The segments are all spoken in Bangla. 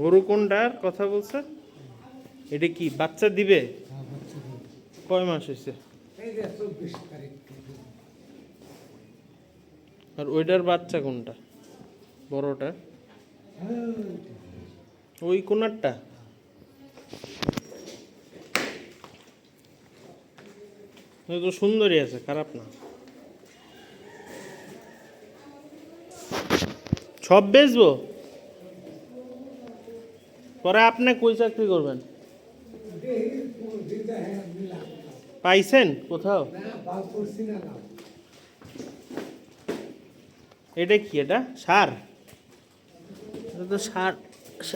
গরু কোনটার কথা বলছে? এটা কি, বাচ্চা দিবে? কয় মাস হয়েছে আর ওইটার বাচ্চা কোনটা? বড়টা? ওই কোনারটা? তো সুন্দরই আছে, খারাপ না। সব বেচবো? পরে আপনি কই চাকরি করবেন? পাইছেন কোথাও? এটা কি এটা? সার? এটা তো সার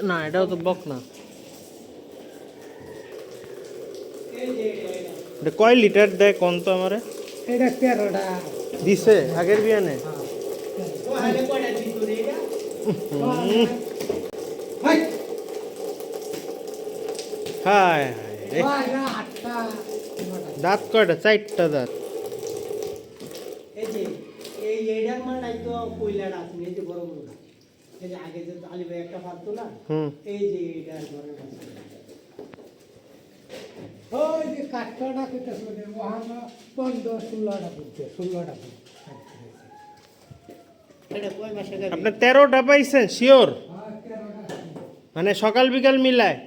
না এটাও তো বক না। এটা কয় লিটার দেয় কোন তো আমারে? এটা তেরোটা। দিছে আগের বিয়ানে? হায় দাঁত কয়টা? চারটা দাঁত। এই যে এই এইটার মানে নাই তো কইলার আছে এই যে বড় বড় এই যে আগে যে আলি ভাই একটা ফালতো না এই যে এইটার কাছে ওই যে কাঠটা শুনে ওহানা পনেরো ষোলোটা পড়ছে ষোলোটা গাবি আপনি তেরোটা পাইছেন শিওর মানে সকাল বিকাল মিলায়।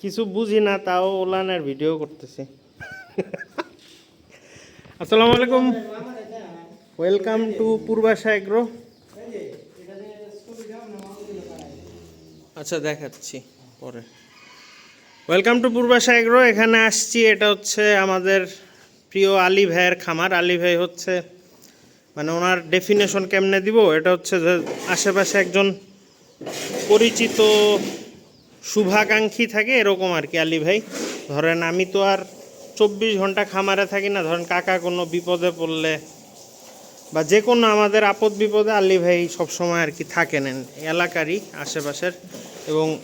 কিছু বুঝি না তাও ওলানের ভিডিও করতেছি। আসসালামু আলাইকুম। ওয়েলকাম টু পূর্বাশা এগ্রো এই যে এটা যে ছবি দাও না আমাকে দিলে পারাই আচ্ছা দেখাচ্ছি পরে। ওয়েলকাম টু পূর্বাশা এগ্রো এখানে আসছি, এটা হচ্ছে আমাদের প্রিয় আলী ভাইয়ের খামার। আলী ভাই হচ্ছে মানে ওনার ডেফিনেশন কেমনে দিব? এটা হচ্ছে যে আশেপাশে একজন পরিচিত শুভাকাঙ্ক্ষী থাকে, এরকম আর কি আলী ভাই। ধরেন আমি তো আর চব্বিশ ঘণ্টা খামারে থাকি না, ধরেন কাকা কোনো বিপদে পড়লে বা যে কোনো আমাদের আপদ বিপদে আলী ভাই সবসময় আর কি থাকেন এলাকারই আশেপাশের। এবং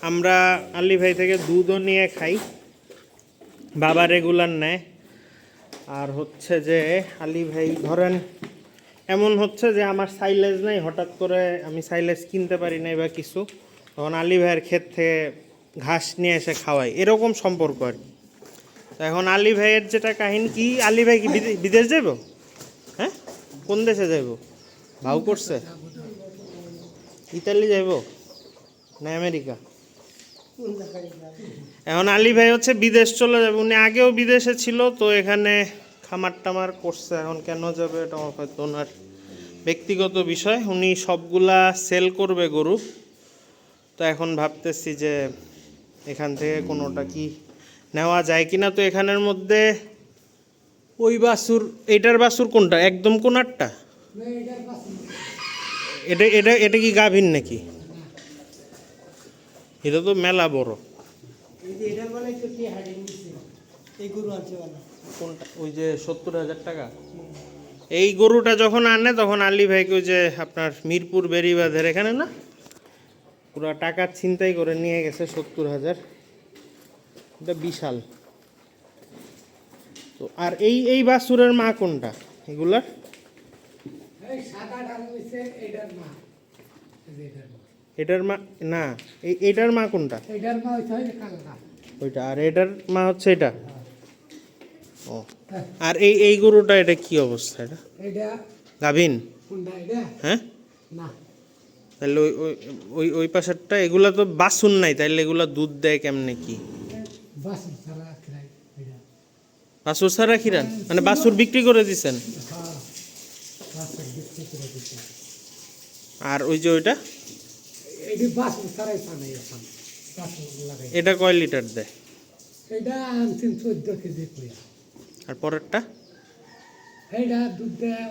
আমরা আলী ভাই থেকে দুধও নিয়ে খাই, বাবা রেগুলার নেয়। আর হচ্ছে যে আলী ভাই ধরেন, এমন হচ্ছে যে আমার সাইলেজ নেই, হঠাৎ করে আমি সাইলেজ কিনতে পারি নাই বা কিছু, তখন আলী ভাইয়ের ক্ষেত থেকে ঘাস নিয়ে এসে খাওয়াই, এরকম সম্পর্ক আর কি। এখন আলী ভাইয়ের যেটা কাহিনী, কি আলী ভাই কি বিদে- বিদেশ হ্যাঁ কোন দেশে যাইব? ভাউ করছে? ইতালি যাইব? না আমেরিকা? এখন আলী ভাই হচ্ছে বিদেশ চলে যাবে। উনি আগেও বিদেশে ছিল, তো এখানে খামার টামার করছে। এখন কেন যাবে এটা হয়তো ওনার ব্যক্তিগত বিষয়। উনি সবগুলা সেল করবে গরু। তো এখন ভাবতেছি যে এখান থেকে কোনোটা কি নেওয়া যায় কিনা? তো এখানের মধ্যে ওই বাসুর এইটার বাসুর কোনটা? একদম কোনারটা? এটার এটা এটা এটা কি গাভীর নাকি? এটা তো মেলা বড়। এটার কোনটা? ওই যে সত্তর হাজার টাকা? এই গরুটা যখন আনে তখন আলী ভাইকে ওই যে আপনার মিরপুর বেরিবাঁধের এখানে না? পুরো টাকা ছিনতাই করে নিয়ে গেছে সত্তর হাজার। এটা বিশাল। তো আর এই এই বাসুরের মা কোনটা? এগুলার? এটার মা। না এই এটার মা কোনটা? ওইটা আর এটার মা হচ্ছে এটা? ও হ্যাঁ, আর এই এই গরুটা এটা কি অবস্থা এটা? গাভিন? হ্যাঁ? তাহলে ওই ওই ওই ওই পাশেরটা এগুলা তো বাসুন নাই তাইলে এগুলা দুধ দেয় কেমনে কি বাসুর ছাড়া খিরান। মানে বাসুর বিক্রি করে দিছেন। হ্যাঁ বাস বিক্রি করে দিচ্ছে আর ওই যে ওইটা? এটি কয় লিটার দেয়? আর পরেরটা? দুধ দেয়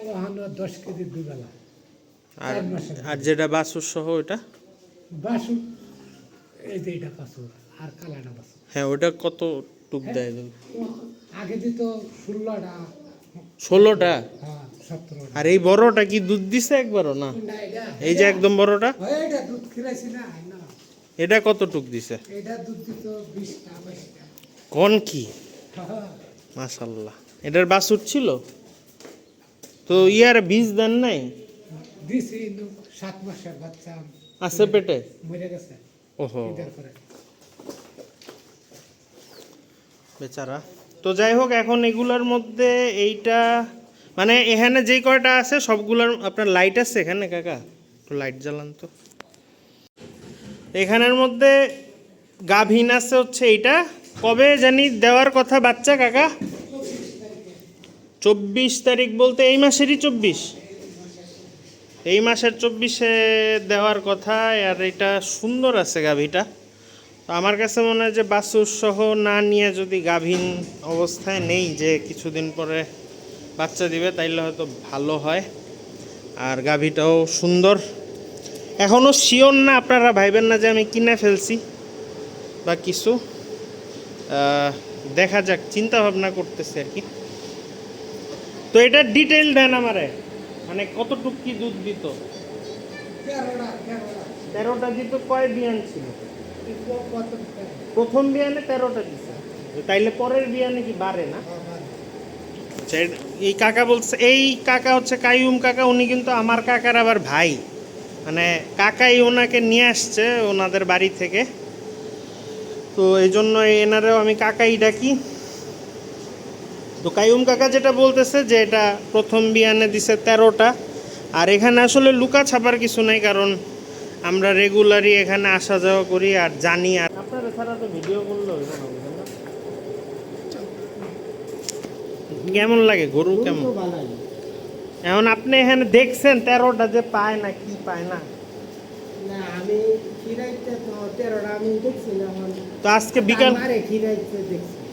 দশ কেজি দুবেলা আর আর যেটা বাসুর সহ ওইটা? বাসুর এই যে এটা বাসুর আর কালাটা বাসুর হ্যাঁ ওইটা কত টুক দেয় আগে দিত ষোলোটা। ষোলোটা? হ্যাঁ আর এই বড়টা কি দুধ দিছে একবারও না? এই যে একদম বড়টা? এটা এটা কতটুক দিছে? কোন কি? মাশাল্লাহ। এটার বাছুর ছিল? তো ইয়ার বীজ দেন নাই? দিছি সাত মাসের বাচ্চা আছে পেটে? মরে গেছে। ওহো ঈদের পরে বেচারা। তো যাই হোক, এখন এগুলোর মধ্যে এইটা মানে এখানে যেই কয়টা আছে, সবগুলোর আপনার লাইট আছে এখানে কাকা? একটু লাইট জ্বালান তো। এখানের মধ্যে গাভিন আছে হচ্ছে এইটা। কবে জানি দেওয়ার কথা বাচ্চা কাকা? চব্বিশ তারিখ বলতে এই মাসেরই চব্বিশ। এই মাসের চব্বিশে দেওয়ার কথা, আর এটা সুন্দর আছে গাভিটা। তো আমার কাছে মনে হয় যে বাছুর সহ না নিয়ে যদি গাভীন অবস্থায় নেই যে কিছুদিন পরে বাচ্চা দিবে, তাইলে হয়তো ভালো হয়। আর গাভীটাও সুন্দর। এখনও শিওর না, আপনারা ভাইবেন না যে আমি কিনে ফেলছি বা কিছু। দেখা যাক চিন্তা ভাবনা করতেছে আর কি। তো এটা ডিটেল দেন আমারে। মানে কতটুক কি দুধ দিত? তেরোটা দিত, কয় বিয়ান ছিল? প্রথম বিয়ানে তেরোটা দিছে। তাইলে পরের বিয়ানে কি বাড়ে না? আচ্ছা, এই কাকা বলছে এই কাকা হচ্ছে কাইয়ুম কাকা উনি কিন্তু আমার কাকার আবার ভাই। মানে কাকাই ওনাকে নিয়ে আসছে ওনাদের বাড়ি থেকে। তো এই জন্য এনারেও আমি কাকাই ডাকি। তো কাইয়ুম কাকা যেটা বলতেছে যে এটা প্রথম বিয়ানে দিছে তেরোটা। আর এখানে আসলে লুকা ছাপার কিছু নাই কারণ আমরা রেগুলারই এখানে আসা যাওয়া করি আর জানি আর আপনারা ছাড়া তো ভিডিও করলে হইব না বুঝলেন না? কেমন লাগে গরু কেমন? এখন আপনি এখানে দেখছেন তেরোটা যে পায় না কি পায় না? তো আজকে বিকাল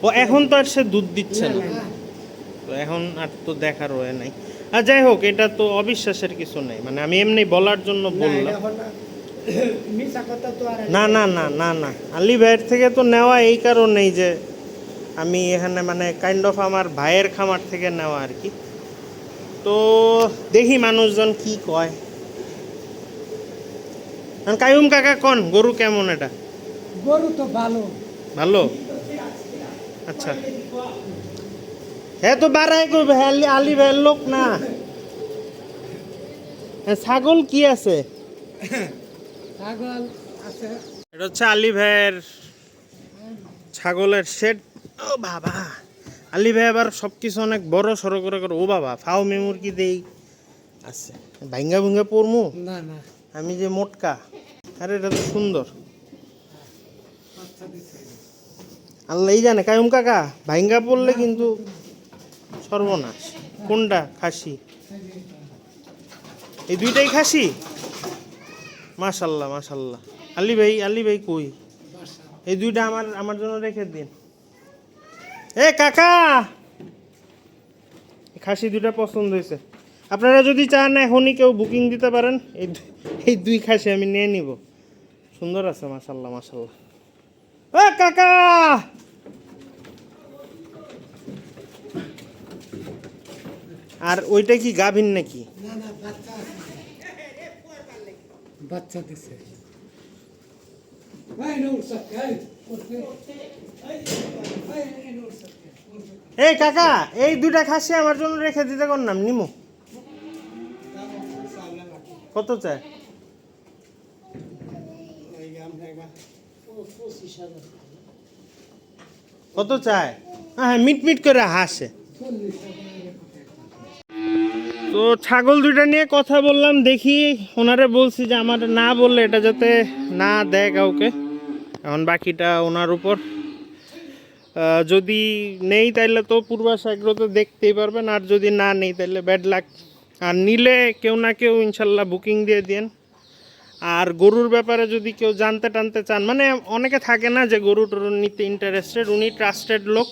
ও এখন তো আর সে দুধ দিচ্ছে না। তো এখন আর তো দেখার হয়ে নাই। আর যাই হোক এটা তো অবিশ্বাসের কিছু নেই। মানে আমি এমনি বলার জন্য বললাম। না না না না না। আলী ভাইয়ের থেকে তো নেওয়া এই কারণেই যে আমি এখানে মানে কাইন্ড অফ আমার ভাইয়ের খামার থেকে নেওয়া আর কি। তো দেখি মানুষজন কি কয়। কায়ুম কাকা কন? গরু কেমন এটা? গরু তো ভালো। ভালো? আচ্ছা। হ্যাঁ তো বাড়াই করবে হ্যাঁ আলি- আলী ভাইয়ের লোক না। হ্যাঁ, ছাগল কি আছে? ছাগল আছে। এটা হচ্ছে আলী ভাইয়ের ছাগলের শেড ও বাবা আলী ভাই আবার সব কিছু অনেক বড় সড়ো করে করে। ও বাবা ফাও মেমুর কি দেই। আছে। ভাঙ্গা ভুঙ্গা পড়মু না না। আমি যে মোটকা আরে এটা তো সুন্দর। আল্লাহ জানে কায়ুম কাকা ভাঙ্গা পড়লে কিন্তু সর্বনাশ। কোনটা খাসি? এই দুইটাই খাসি? মাশাল্লাহ মাশাল্লাহ। আলী ভাই আলী ভাই কই? এই দুইটা আমার আমার জন্য রেখে দিন। এ কাকা! খাসি দুইটা পছন্দ হয়েছে। আপনারা যদি চান এখনই কেউ বুকিং দিতে পারেন, এই এই দুই খাসি আমি নিয়ে নিব। সুন্দর আছে, মাশাল্লাহ মাশাল্লাহ। এ কাকা! আর ওইটা কি গাভিন নাকি? না না, বাচ্চা বাচ্চা দিছে। এই কাকা এই দুটা খাসি আমার জন্য রেখে দিতে কোন নাম। নিমু কত চায়? কত চায়? হ্যাঁ মিট মিট করে হাসে। তো ছাগল দুইটা নিয়ে কথা বললাম, দেখি ওনারে বলছি যে আমার না বললে এটা যাতে না দেয় কাউকে। এখন বাকিটা ওনার উপর। যদি নেই তাইলে তো পূর্বাশ আগ্রহ দেখতেই পারবেন, আর যদি না নেই তাহলে ব্যাড লাক আর নিলে কেউ না কেউ ইনশাল্লাহ বুকিং দিয়ে দিন আর গরুর ব্যাপারে যদি কেউ জানতে টানতে চান মানে অনেকে থাকে না যে গরু টরু নিতে ইন্টারেস্টেড উনি ট্রাস্টেড লোক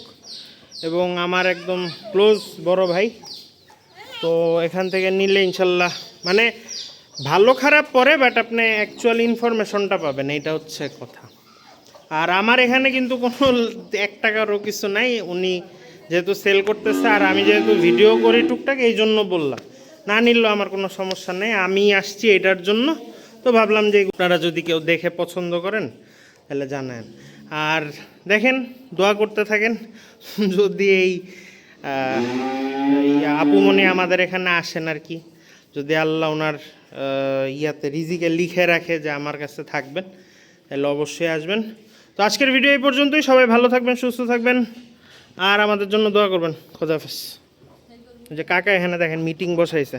এবং আমার একদম ক্লোজ বড় ভাই। তো এখান থেকে নিলে ইনশাল্লাহ মানে ভালো খারাপ পরে বাট আপনি অ্যাকচুয়াল ইনফরমেশনটা পাবেন, এইটা হচ্ছে কথা। আর আমার এখানে কিন্তু কোনো এক টাকারও কিছু নাই, উনি যেহেতু সেল করতেছে, আর আমি যেহেতু ভিডিও করি টুকটাক, এই জন্য বললাম। না নিলেও আমার কোনো সমস্যা নেই, আমি আসছি এটার জন্য। তো ভাবলাম যে আপনারা যদি কেউ দেখে পছন্দ করেন, তাহলে জানেন। আর দেখেন, দোয়া করতে থাকেন, যদি এই এই আপুমনি আমাদের এখানে আসেন আর কি। যদি আল্লাহ ওনার ইয়াতে রিজিকে লিখে রাখে যে আমার কাছে থাকবেন, তাহলে অবশ্যই আসবেন। তো আজকের ভিডিও এই পর্যন্তই। সবাই ভালো থাকবেন, সুস্থ থাকবেন, আর আমাদের জন্য দোয়া করবেন। খোদাফেজ যে কাকা এখানে দেখেন মিটিং বসাইছে।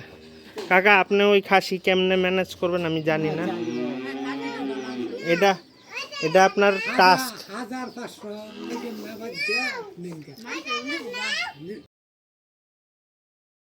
কাকা, আপনি ওই খাসি কেমনে ম্যানেজ করবেন আমি জানি না। এটা এটা আপনার টাস্ক